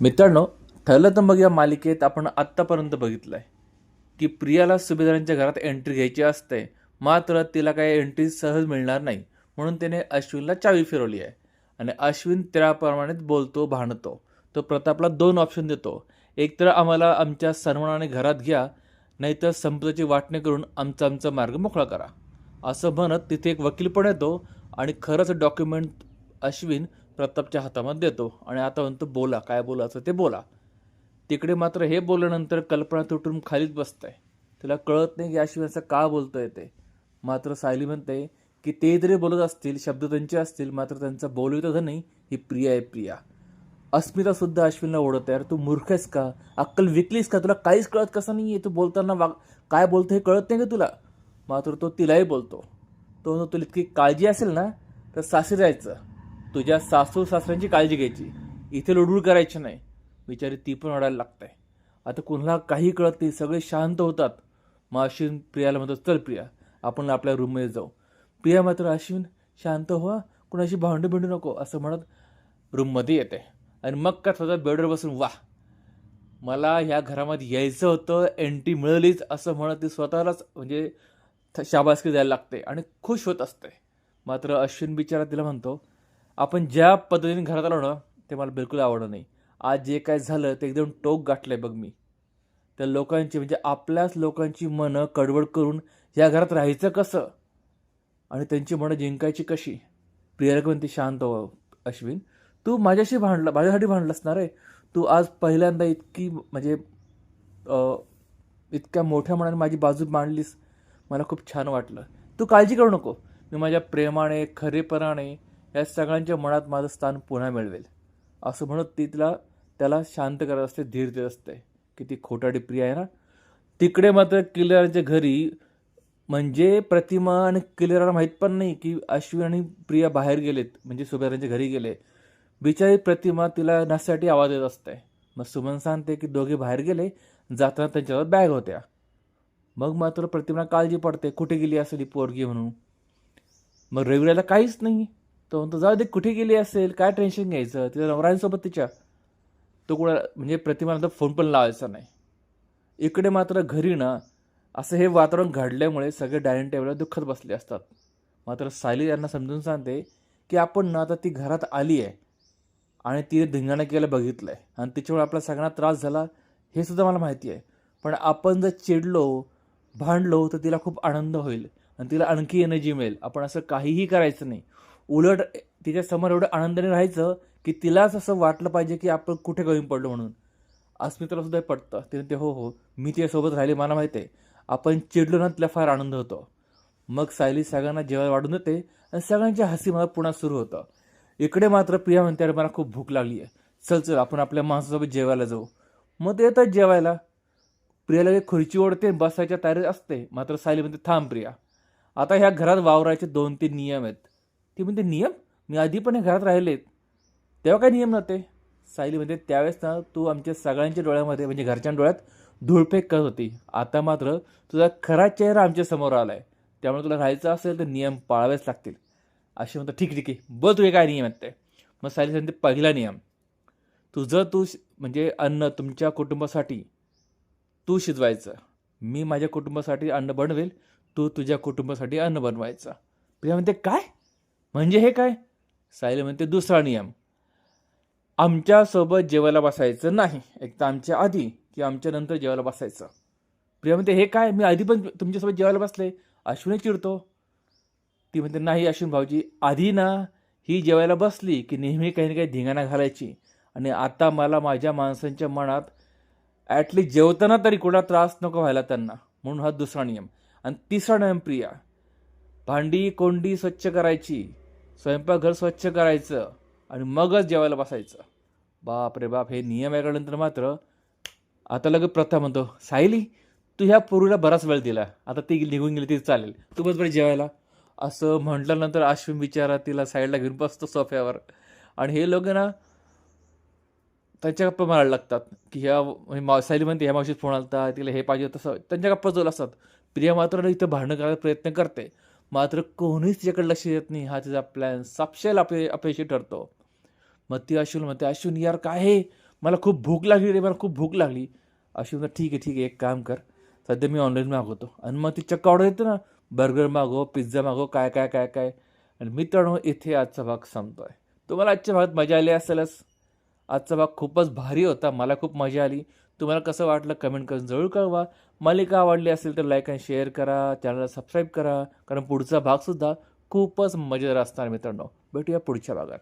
मित्रांनो ठरलं तर मग या मालिकेत आपण आत्तापर्यंत बघितलं आहे की प्रियाला सुभेदारांच्या घरात एंट्री घ्यायची असते. मात्र तिला काही एंट्री सहज मिळणार नाही. म्हणून त्याने अश्विनला चावी फिरवली आहे. आणि अश्विन त्याप्रमाणेच बोलतो भांडतो. तो प्रतापला दोन ऑप्शन देतो. एक तर आम्हाला आमच्या सन्मानाने घरात घ्या. नाहीतर संपदाची वाटणी करून आमचा आमचा मार्ग मोकळा करा. असं म्हणत तिथे एक वकील पण येतो. आणि खरंच डॉक्युमेंट अश्विन प्रतापच्या हातामध्ये देतो. आणि आता म्हणतो बोला काय बोलायचं ते बोला. तिकडे मात्र हे बोलल्यानंतर कल्पना तुटून खालीच बसतंय. तिला कळत नाही की अश्विन असं का बोलतोय ते. मात्र सायली म्हणते की ते जरी बोलत असतील शब्द त्यांचे असतील मात्र त्यांचा बोलवित नाही ही प्रिया आहे प्रिया. अस्मिता सुद्धा अश्विनला ओढत यार तू मूर्ख आहेस का? अक्कल विकलीस का? तुला काहीच कळत कसं नाही आहे तू बोलताना वाग काय बोलतो हे कळत नाही का तुला? मात्र तो तिलाही बोलतो. तो म्हणतो तुला इतकी काळजी असेल ना तर सासरी जायचं. तुझ्या सासू सासऱ्यांची काळजी घ्यायची. इथे लुडबुड करायची नाही. बिचारी ती पण ओढायला लागते आता कुणाला काही कळत नाही सगळे शांत होतात. मग अश्विन प्रियाला म्हणतो चल प्रिया आपण आपल्या रूममध्ये जाऊ. प्रिया मात्र अश्विन शांत व्हा कुणाशी भांडू भिंडू नको असं म्हणत रूममध्ये येते. आणि मग का स्वतः बेडवर बसून वा मला ह्या घरामध्ये यायचं होतं एंट्री मिळालीच असं म्हणत ती स्वतःलाच म्हणजे थ- शाबासकी द्यायला लागते आणि खुश होत असते. मात्र अश्विन बिचारा तिला म्हणतो आपण ज्या पद्धतीने घरात आलो ना ते मला बिलकुल आवडलं नाही. आज जे काय झालं ते एकदम टोक गाठलं आहे बघ मी. त्या लोकांची म्हणजे आपल्याच लोकांची मनं कडवड करून या घरात राहायचं कसं? आणि त्यांची मनं जिंकायची कशी? प्रियाला म्हणते शांत हो अश्विन. तू माझ्याशी भांडला माझ्यासाठी भांडलास ना रे तू आज पहिल्यांदा इतकी म्हणजे इतक्या मोठ्या मनाने माझी बाजू मांडलीस. मला खूप छान वाटलं. तू काळजी करू नको. मी माझ्या प्रेमाने खरेपणाने या सगळ्यांच्या मनात माझं स्थान पुन्हा मिळवेल. असं म्हणत ती तिला त्याला शांत करत असते धीर देत असते. किती खोटाडी प्रिया आहे ना? तिकडे मात्र किल्लेराच्या घरी म्हणजे प्रतिमा आणि किल्लेराला माहीत पण नाही की अश्विन आणि प्रिया बाहेर गेलेत म्हणजे सुभेराच्या घरी गेले. बिचारी प्रतिमा तिला नससाठी आवाज येत असते. मग सुमन सांगते की दोघे बाहेर गेले जाताना त्यांच्यावर बॅग होत्या. मग मात्र प्रतिमा काळजी पडते कुठे गेली असेल ही पोरगी म्हणून? मग रविराला काहीच नाही. तो म्हणतो जाऊ दे कुठे गेली असेल? काय टेन्शन घ्यायचं? तिच्या नवऱ्यांसोबत तिच्या. तो कुणा म्हणजे प्रतिमानंतर फोन पण लावायचा नाही. इकडे मात्र घरी ना असं हे वातावरण घडल्यामुळे सगळे डायनिंग टेबलवर दुःखत बसले असतात. मात्र सायली यांना समजून सांगते की आपण ना आता ती घरात आली आहे आणि तिने धिंगाणा केलं बघितलं आहे आणि तिच्यामुळे आपला सगळ्यांना त्रास झाला हे सुद्धा मला माहिती आहे. पण आपण जर चिडलो भांडलो तर तिला खूप आनंद होईल आणि तिला आणखी एनर्जी मिळेल. आपण असं काहीही करायचं नाही. उलट तिच्यासमोर एवढं आनंदाने राहायचं की तिलाच असं वाटलं पाहिजे की आपण कुठे कमी पडलो म्हणून. अस्मिताला सुद्धा पटतं. तिने ते हो हो मी तिच्यासोबत राहिले. मला माहिती आहे. आपण चिडलो ना तिला फार आनंद होतो. मग सायली सगळ्यांना जेवायला वाढून देते आणि सगळ्यांच्या हसी मला पुन्हा सुरू होतं. इकडे मात्र प्रिया म्हणते अरे मला खूप भूक लागली आहे चल चल आपण आपल्या माणसासोबत जेवायला जाऊ. मग ते येतात जेवायला. प्रियाला एक खुर्ची ओढते बसायच्या तयारीत असते. मात्र सायली म्हणते थांब प्रिया. आता ह्या घरात वावरायचे दोन तीन नियम आहेत. ती म्हणते नियम? मी आधी पण या घरात राहिलेत. तेव्हा काय नियम नव्हते. सायली म्हणते त्यावेळेस ना तू आमच्या सगळ्यांच्या डोळ्यामध्ये म्हणजे घरच्या डोळ्यात धूळफेक करत होती. आता मात्र तुझा खरा चेहरा आमच्यासमोर आला आहे त्यामुळे तुला राहायचं असेल तर नियम पाळावेच लागतील. असे म्हणतात ठीक ठीक आहे. बोल तुझे काय नियम आहेत ते. मग सायली सांगते पहिला नियम तुझं तू म्हणजे अन्न तुमच्या कुटुंबासाठी तू शिजवायचं. मी माझ्या कुटुंबासाठी अन्न बनवेल. तू तुझ्या कुटुंबासाठी अन्न बनवायचं. प्रिया म्हणते काय? म्हणजे हे काय? सायली म्हणते दुसरा नियम. आमच्यासोबत जेवायला बसायचं नाही. एक तर आमच्या आधी किंवा आमच्या नंतर जेवायला बसायचं. प्रिया म्हणते हे काय? मी आधी पण तुमच्यासोबत जेवायला बसले. अश्विनी चिडतो. ती म्हणते नाही अश्विन भाऊजी आधी ना ही जेवायला बसली की नेहमी काही ना काही धिंगाणा घालायची. आणि आता मला माझ्या माणसांच्या मनात ॲटली जेवताना तरी कुठला त्रास नको व्हायला त्यांना. म्हणून हा दुसरा नियम. आणि तिसरा नियम प्रिया. भांडी कोंडी स्वच्छ करायची. स्वयंपाकघर स्वच्छ करायचं आणि मगच जेवायला बसायचं. बाप रे बाप हे नियम ऐकल्यानंतर मात्र. आता लगेच प्रथा म्हणतो सायली तू ह्या पूर्वीला बराच वेळ दिला. आता ती निघून गेली ती चालेल. तू बस बरं जेवायला. असं म्हटल्यानंतर अश्विन बिचारा तिला साईडला घेऊन बसतो सोफ्यावर. आणि हे लोक ना त्यांच्या गप्पा मारायला लागतात की ह्या म्हणजे मा सायली म्हणते ह्या मावशीत फोन आलता तिला हे पाहिजे तसं त्यांच्या गप्पा जोल असतात. प्रिया मात्र इथं भांडणं करायचा प्रयत्न करते. मात्र कोणीच तिच्याकडे लक्ष देत नाही. हा तिचा प्लॅन सापशेल अपय अपयशी ठरतो. मग ती अश्विन म्हणते अश्विन यार काय आहे मला खूप भूक लागली रे मला खूप भूक लागली. अश्विन म्हणतात ठीक आहे ठीक आहे एक काम कर. सध्या मी ऑनलाईन मागवतो. आणि मग ती चक्क ऑर्डर येते ना बर्गर मागव पिझ्झा मागव काय काय काय काय. आणि मित्रांनो इथे आजचा भाग संपतो आहे तुम्हाला आजच्या भागात मजा आली असेलच. आजचा भाग खूपच भारी होता मला खूप मजा आली. तुम्हाला कसं वाटलं कमेंट करून जरूर कळवा. मालिका आवडली असेल तर लाईक आणि शेअर करा. चॅनलला सबस्क्राईब करा. कारण पुढचा भागसुद्धा खूपच मजेदार असणार मित्रांनो. भेटूया पुढच्या भागात.